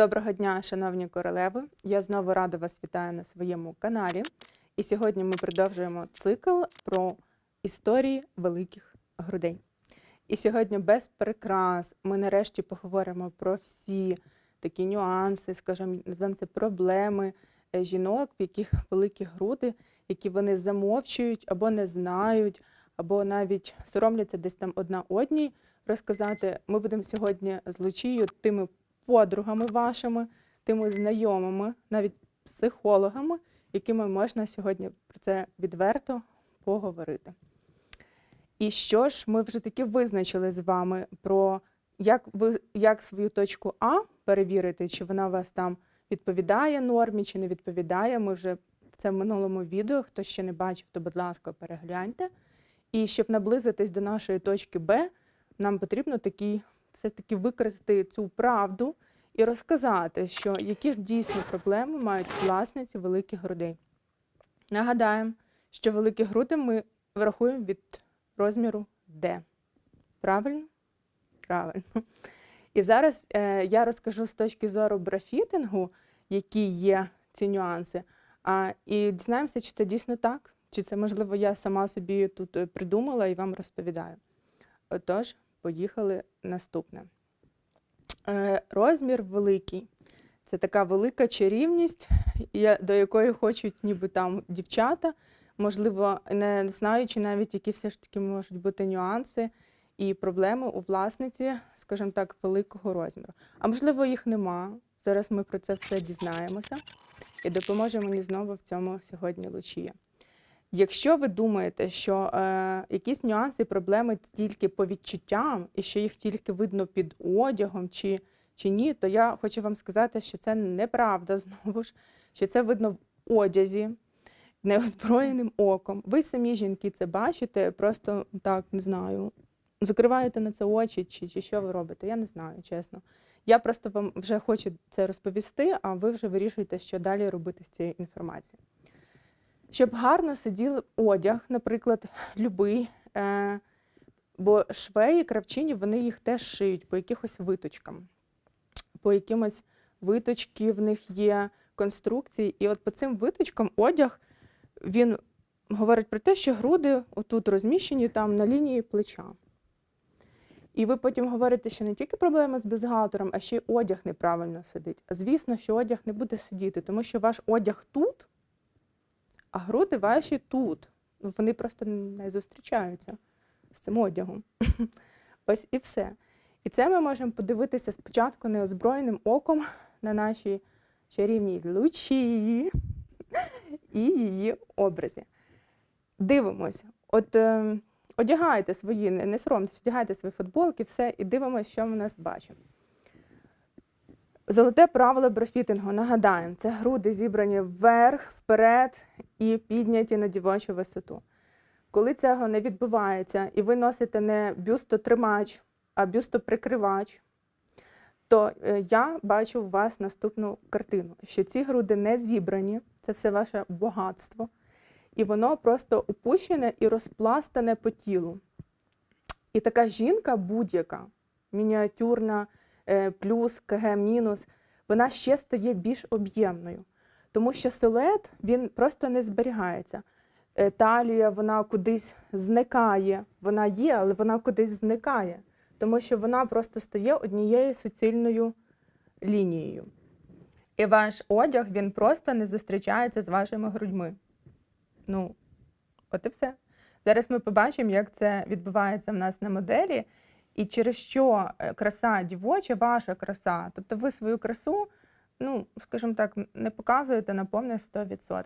Доброго дня, шановні королеви! Я знову рада вас вітаю на своєму каналі. І сьогодні ми продовжуємо цикл про історії великих грудей. І сьогодні без прикрас ми нарешті поговоримо про всі такі нюанси, скажімо, назвемо це проблеми е, жінок, в яких великі груди, які вони замовчують або не знають, або навіть соромляться десь там одна одній розказати. Ми будемо сьогодні з Лучією тими подругами вашими, тими знайомими, навіть психологами, якими можна сьогодні про це відверто поговорити. І що ж, ми вже таки визначили з вами про як ви як свою точку А перевірити, чи вона у вас там відповідає нормі, чи не відповідає. Ми вже в це в минулому відео. Хто ще не бачив, то, будь ласка, перегляньте. І щоб наблизитись до нашої точки Б, нам потрібно такі, все-таки використати цю правду і розказати, що які ж дійсно проблеми мають власниці великих грудей. Нагадаємо, що великі груди ми врахуємо від розміру D. Правильно? Правильно. І зараз е, я розкажу з точки зору брафітингу, які є ці нюанси. А, і дізнаємося, чи це дійсно так, чи це, можливо, я сама собі тут е, придумала і вам розповідаю. Отож, поїхали наступне. Е, розмір великий. Це така велика чарівність, до якої хочуть ніби там дівчата, можливо, не знаючи навіть, які все ж таки можуть бути нюанси і проблеми у власниці, скажімо так, великого розміру. А можливо, їх нема. Зараз ми про це все дізнаємося і допоможе мені знову в цьому сьогодні Лучія. Якщо ви думаєте, що е, якісь нюанси, проблеми тільки по відчуттям, і що їх тільки видно під одягом чи, чи ні, то я хочу вам сказати, що це неправда знову ж, що це видно в одязі, неозброєним оком. Ви самі жінки це бачите, просто так не знаю. Закриваєте на це очі, чи, чи що ви робите? Я не знаю, чесно. Я просто вам вже хочу це розповісти, а ви вже вирішуєте, що далі робити з цією інформацією. Щоб гарно сидів одяг, наприклад, любий, е, бо швеї, кравчині, вони їх теж шиють по якихось виточкам, по якимось виточки в них є конструкції. І от по цим виточкам одяг він говорить про те, що груди отут розміщені там на лінії плеча. І ви потім говорите, що не тільки проблема з бюстгальтером, а ще й одяг неправильно сидить. Звісно, що одяг не буде сидіти, тому що ваш одяг тут, а груди ваші тут. Ну, Вони просто не зустрічаються з цим одягом. Ось і все. І це ми можемо подивитися спочатку неозброєним оком на нашій чарівній лучі і її образі. Дивимося. От е, одягайте свої, не, соромтеся, одягайте свої футболки, все, і дивимося, що ми нас бачимо. Золоте правило брофітингу. Нагадаємо, це груди зібрані вверх, вперед і підняті на дівочу висоту. Коли цього не відбувається, і ви носите не бюстотримач, а бюстоприкривач, то е, я бачу у вас наступну картину, що ці груди не зібрані, це все ваше багатство, і воно просто опущене і розпластане по тілу. І така жінка будь-яка, мініатюрна, плюс, КГ мінус, вона ще стає більш об'ємною. Тому що силует він просто не зберігається. Е, Талія вона кудись зникає, вона є, але вона кудись зникає, тому що вона просто стає однією суцільною лінією. І ваш одяг він просто не зустрічається з вашими грудьми. Ну, от і все. Зараз ми побачимо, як це відбувається в нас на моделі, і через що е, краса дівоча, ваша краса, тобто ви свою красу, ну, скажімо так, не показуєте на повне 100%.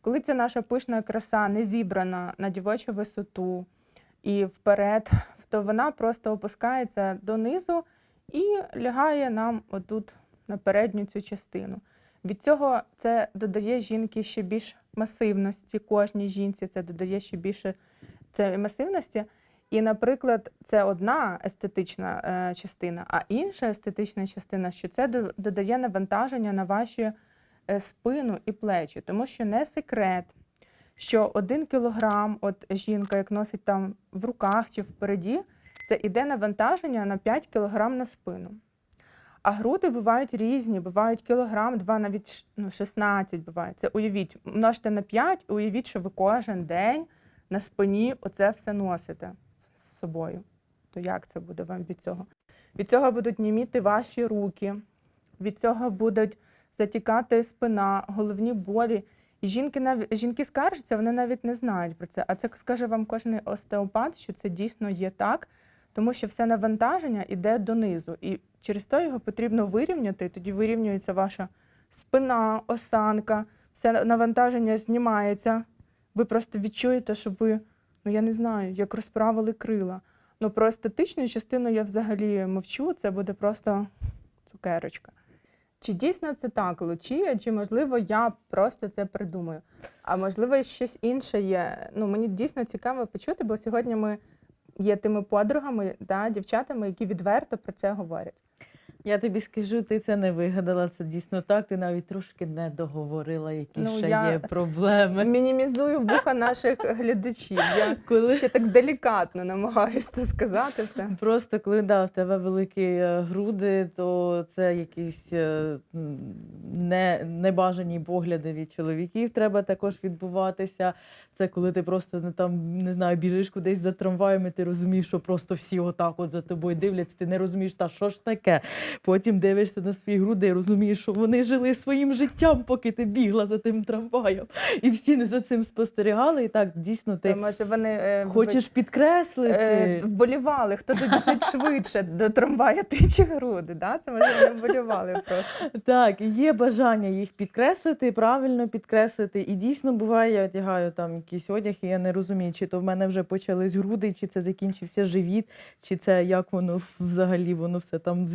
Коли ця наша пишна краса не зібрана на дівочу висоту і вперед, то вона просто опускається донизу і лягає нам отут на передню цю частину. Від цього це додає жінки ще більш масивності, кожній жінці це додає ще більше цієї масивності. І, наприклад, це одна естетична е, частина, а інша естетична частина, що це додає навантаження на ваші е, спину і плечі, тому що не секрет, що один кілограм, от жінка, як носить там в руках чи впереді, це іде навантаження на 5 кілограм на спину. А груди бувають різні, бувають кілограм, два, навіть ну, 16 буває. Це уявіть, множте на 5, уявіть, що ви кожен день на спині оце все носите собою. То як це буде вам від цього? Від цього будуть німіти ваші руки, від цього будуть затікати спина, головні болі. І жінки навіть жінки скаржаться, вони навіть не знають про це. А це скаже вам кожен остеопат, що це дійсно є так, тому що все навантаження йде донизу. І через то його потрібно вирівняти. Тоді вирівнюється ваша спина, осанка, все навантаження знімається. Ви просто відчуєте, що ви, ну я не знаю, як розправили крила. Ну про естетичну частину я взагалі мовчу, це буде просто цукерочка. Чи дійсно це так, Лучія, чи можливо я просто це придумаю? А можливо, щось інше є. Ну мені дійсно цікаво почути, бо сьогодні ми є тими подругами, да, дівчатами, які відверто про це говорять. Я тобі скажу, ти це не вигадала. Це дійсно так. Ти навіть трошки не договорила, які Ну, ще я- є проблеми. Мінімізую вуха наших глядачів. Я Коли ще так делікатно намагаюся це сказати все. просто коли да, в тебе великі е, груди, то це якісь е, не, небажані погляди від чоловіків треба також відбуватися. Це коли ти просто не там не знаю, біжиш кудись за трамваєм, і ти розумієш, що просто всі отак от за тобою дивляться. Ти не розумієш, та що ж таке. Потім дивишся на свої груди і розумієш, що вони жили своїм життям, поки ти бігла за тим трамваєм. І всі не за цим спостерігали. І так дійсно ти може вони е, хочеш підкреслити. е, вболівали, хто добіжить швидше до трамвая, ти чи груди. Да? Це може вони вболівали просто. Так, є бажання їх підкреслити, правильно підкреслити. І дійсно буває, я одягаю там якийсь одяг, і я не розумію, чи то в мене вже почались груди, чи це закінчився живіт, чи це як воно взагалі воно все там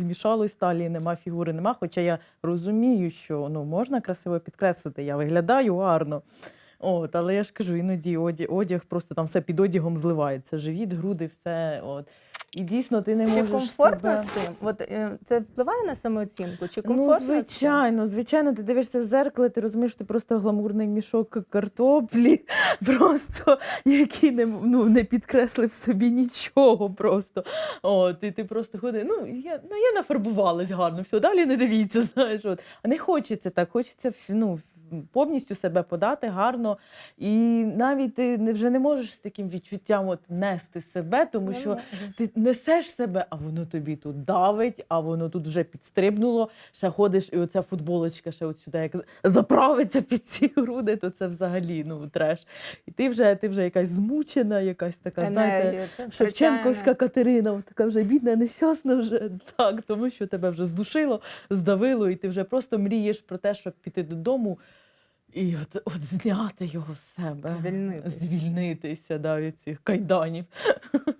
змішалось, талії нема, фігури нема. Хоча я розумію, що ну можна красиво підкреслити, я виглядаю гарно. От, але я ж кажу, іноді одяг, одяг просто там все під одягом зливається. Живіт, груди, все. От. І дійсно ти не Чи можеш комфортно себе... з цим? От е, це впливає на самооцінку? Чи Ну, комфортно? цим? звичайно, звичайно, ти дивишся в зеркало, ти розумієш, що ти просто гламурний мішок картоплі, просто який не, ну, не підкреслив собі нічого просто. От, і ти просто ходиш, ну я, ну, я нафарбувалась гарно, все, далі не дивіться, знаєш. От. А не хочеться так, хочеться ну, повністю себе подати гарно. І навіть ти вже не можеш з таким відчуттям от, нести себе, тому що ти несеш себе, а воно тобі тут давить, а воно тут вже підстрибнуло. Ще ходиш, і оця футболочка ще от сюди як заправиться під ці груди, то це взагалі ну треш. І ти вже ти вже якась змучена, якась така, знаєте. Шевченковська. Катерина, така вже бідна, нещасна вже так, тому що тебе вже здушило, здавило, і ти вже просто мрієш про те, щоб піти додому і от, от зняти його з себе, Звільнитись. звільнитися да, від цих кайданів.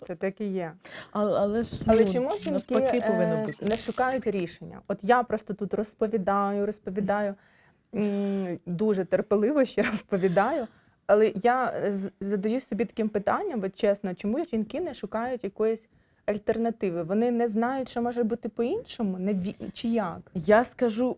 Це так і є. Але, але ж Але ну, чому жінки навпаки повинно е, бути. не шукають рішення? От я просто тут розповідаю, розповідаю, м, дуже терпеливо ще розповідаю. Але я е, з- задаю собі таким питанням, от чесно, чому жінки не шукають якоїсь альтернативи? Вони не знають, що може бути по-іншому, не ві... чи як? Я скажу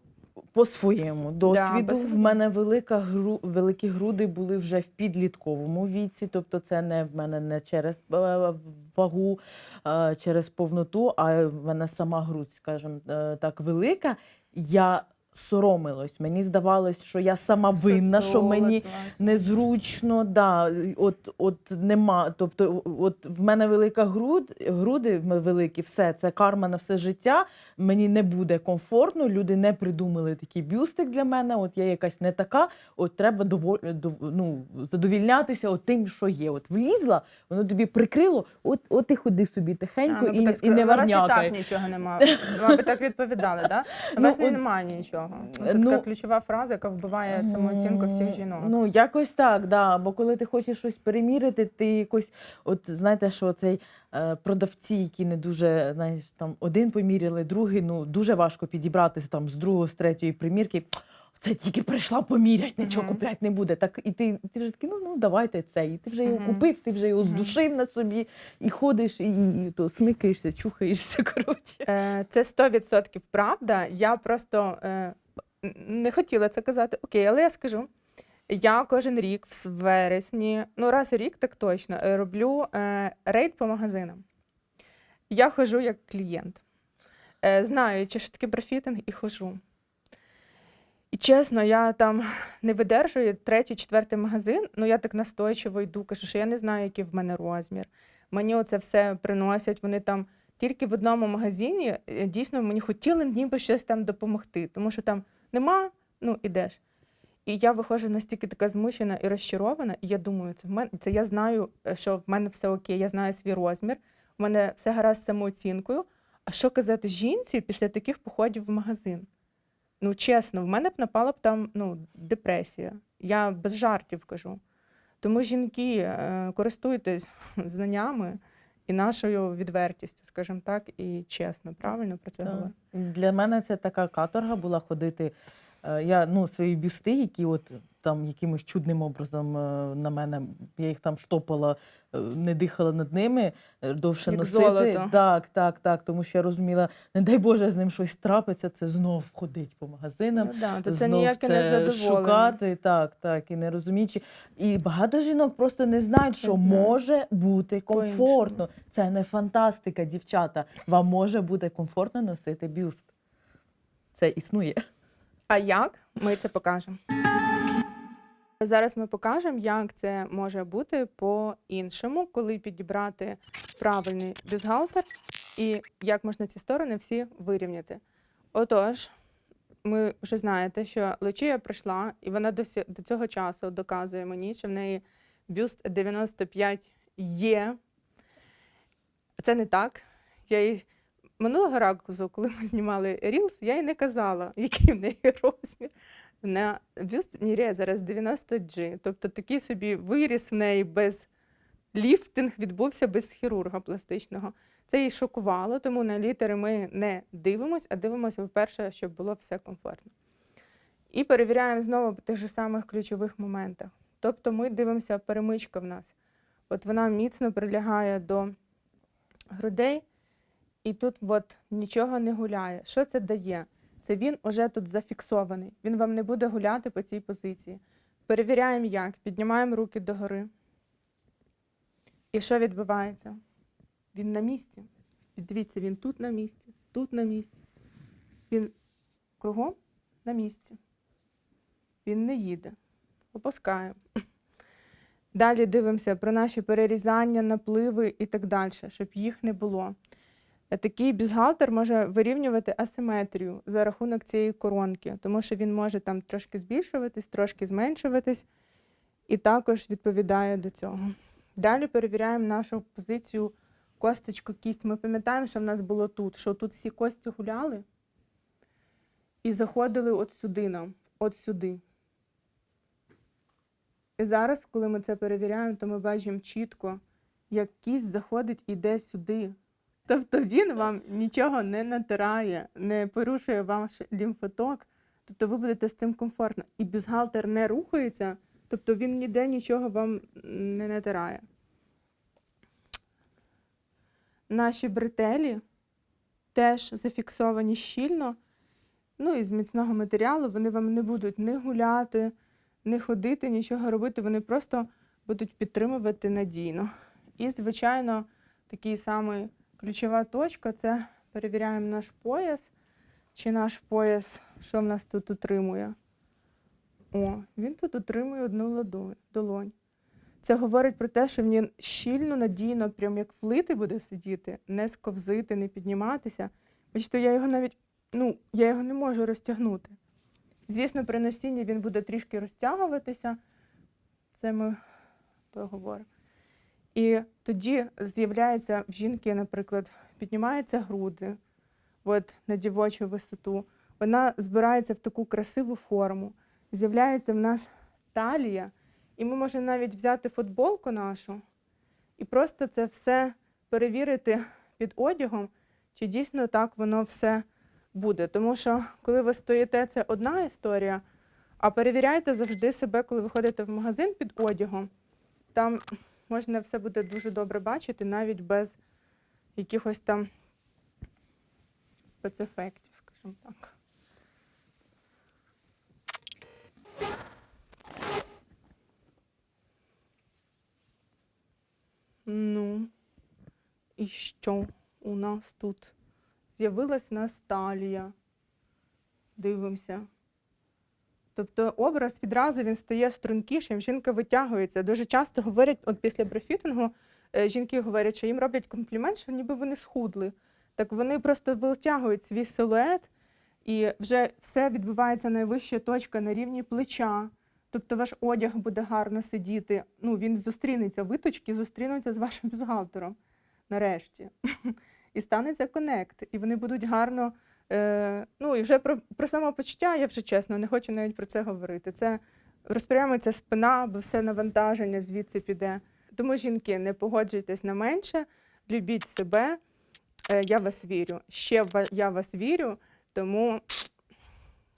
по своєму досвіду. в мене велика гру, великі груди були вже в підлітковому віці. Тобто, це не в мене не через е, вагу, е, через повноту, а в мене сама грудь, скажімо е, так, велика. Я соромилась. Мені здавалось, що я сама винна, що мені незручно, да, от, от нема. Тобто, от в мене велика груд, груди великі, все, це карма на все життя. Мені не буде комфортно, люди не придумали такий бюстик для мене. От я якась не така, от треба доволь, дов, ну, задовільнятися от тим, що є. От влізла, воно тобі прикрило, от, от і ходи собі тихенько А, ну, і, так і не сказали, «У вас і так нічого немає. Вам би так відповідали, да? У Ну, немає нічого. Це ну, така ключова фраза, яка вбиває самооцінку всіх жінок. Ну, якось так, да. Бо коли ти хочеш щось перемірити, ти якось, от знаєте, що цей е, продавці, які не дуже, знаєш, там один поміряли, другий, ну дуже важко підібратися там з другого, з третьої примірки. Це тільки прийшла помірять, нічого Мгм. купляти не буде. Так і ти, ти вже такий, ну ну давайте цей. І ти вже його Мгм. купив, ти вже його здушив на собі, і ходиш, і, і то смикаєшся, чухаєшся. Коротше. Е, Це 100% правда. Я просто е, не хотіла це казати. Окей, але я скажу. Я кожен рік в вересні, ну раз у рік так точно, е, роблю е, рейд по магазинам. Я ходжу як клієнт. е, знаючи, що таке брофітинг, і хожу. І чесно, я там не видержую третій, четвертий магазин, ну я так настойчиво йду, кажу, що я не знаю, який в мене розмір. Мені оце все приносять, вони там тільки в одному магазині е, дійсно мені хотіли ніби щось там допомогти, тому що там нема, ну ідеш. І я виходжу настільки така змучена і розчарована, і я думаю, це в мене це я знаю, е, що в мене все окей, я знаю свій розмір, в мене все гаразд з самооцінкою. А що казати жінці після таких походів в магазин? Ну, чесно, в мене б напала б там ну, депресія. Я без жартів кажу. Тому жінки, е, користуйтесь знаннями і нашою відвертістю, скажімо так, і чесно, правильно про це говорю? Для мене це така каторга була ходити. Е, Я ну, свої бюсти, які от там якимось чудним образом е, на мене, я їх там штопала, е, не дихала над ними, е, довше Як носити. золото. Так, так, так. Тому що я розуміла, не дай Боже, з ним щось трапиться, це знов ходить по магазинам. Ну, да, то це знов ніяке не це задоволення. шукати, так, так, і не розуміючи. І багато жінок просто не знають, що знаю. може бути комфортно. Це не фантастика, дівчата. Вам може бути комфортно носити бюст. Це існує. А як? Ми це покажемо. Зараз ми покажемо, як це може бути по-іншому, коли підібрати правильний бюстгальтер і як можна ці сторони всі вирівняти. Отож, ми вже знаєте, що Лучія прийшла, і вона до цього часу доказує мені, що в неї бюст 95 є. Це не так. Я їй минулого разу, коли ми знімали Reels, я їй не казала, який в неї розмір. На міряє зараз 90G. Тобто такий собі виріс в неї без ліфтинг відбувся без хірурга пластичного. Це її шокувало, тому на літери ми не дивимося, а дивимося, по-перше, щоб було все комфортно. І перевіряємо знову по тих же самих ключових моментах. Тобто ми дивимося, перемичка в нас. От вона міцно прилягає до грудей, і тут от нічого не гуляє. Що це дає? Це він уже тут зафіксований. Він вам не буде гуляти по цій позиції. Перевіряємо як. Піднімаємо руки догори. І що відбувається? Він на місці. Дивіться, він тут на місці, тут на місці. Він кругом на місці. Він не їде. Опускаємо. Далі дивимося про наші перерізання, напливи і так далі, щоб їх не було. Такий бюстгальтер може вирівнювати асиметрію за рахунок цієї коронки, тому що він може там трошки збільшуватись, трошки зменшуватись, і також відповідає до цього. Далі перевіряємо нашу позицію косточку кість. Ми пам'ятаємо, що в нас було тут, що тут всі кості гуляли і заходили от сюди нам, от сюди. І зараз, коли ми це перевіряємо, то ми бачимо чітко, як кість заходить і йде сюди. Тобто він вам нічого не натирає, не порушує ваш лімфоток. Тобто ви будете з цим комфортно. І бюстгальтер не рухається, тобто він ніде нічого вам не натирає. Наші бретелі теж зафіксовані щільно. Ну і з міцного матеріалу вони вам не будуть не гуляти, не ходити, нічого робити. Вони просто будуть підтримувати надійно. І, звичайно, такий самий ключова точка це перевіряємо наш пояс. Чи наш пояс, що в нас тут утримує? О, він тут утримує одну долонь. Це говорить про те, що він щільно, надійно, прям як влитий буде сидіти, не сковзити, не підніматися. Бачите, я його навіть, ну, я його не можу розтягнути. Звісно, при носінні він буде трішки розтягуватися. Це ми поговоримо. І тоді з'являється в жінки, наприклад, піднімаються груди от, на дівочу висоту. Вона збирається в таку красиву форму. З'являється в нас талія, і ми можемо навіть взяти футболку нашу і просто це все перевірити під одягом, чи дійсно так воно все буде. Тому що коли ви стоїте, це одна історія, а перевіряйте завжди себе, коли ви ходите в магазин під одягом. Там можна все буде дуже добре бачити, навіть без якихось там спецефектів, скажімо так. Ну, і що у нас тут з'явилась у нас талія. Дивимося. Тобто образ відразу він стає стрункішим, жінка витягується. Дуже часто говорять, от після брефітингу е, жінки говорять, що їм роблять комплімент, що ніби вони схудли. Так вони просто витягують свій силует, і вже все відбувається найвища точка на рівні плеча. Тобто ваш одяг буде гарно сидіти. Ну, він зустрінеться, виточки зустрінуться з вашим бюстгальтером нарешті. І станеться конект. І вони будуть гарно. Е, ну і вже про, про самопочуття, я вже чесно, не хочу навіть про це говорити. Це розпрямиться спина, бо все навантаження звідси піде. Тому, жінки, не погоджуйтесь на менше, любіть себе. Е, я вас вірю. Ще я вас вірю, тому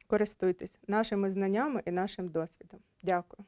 користуйтесь нашими знаннями і нашим досвідом. Дякую.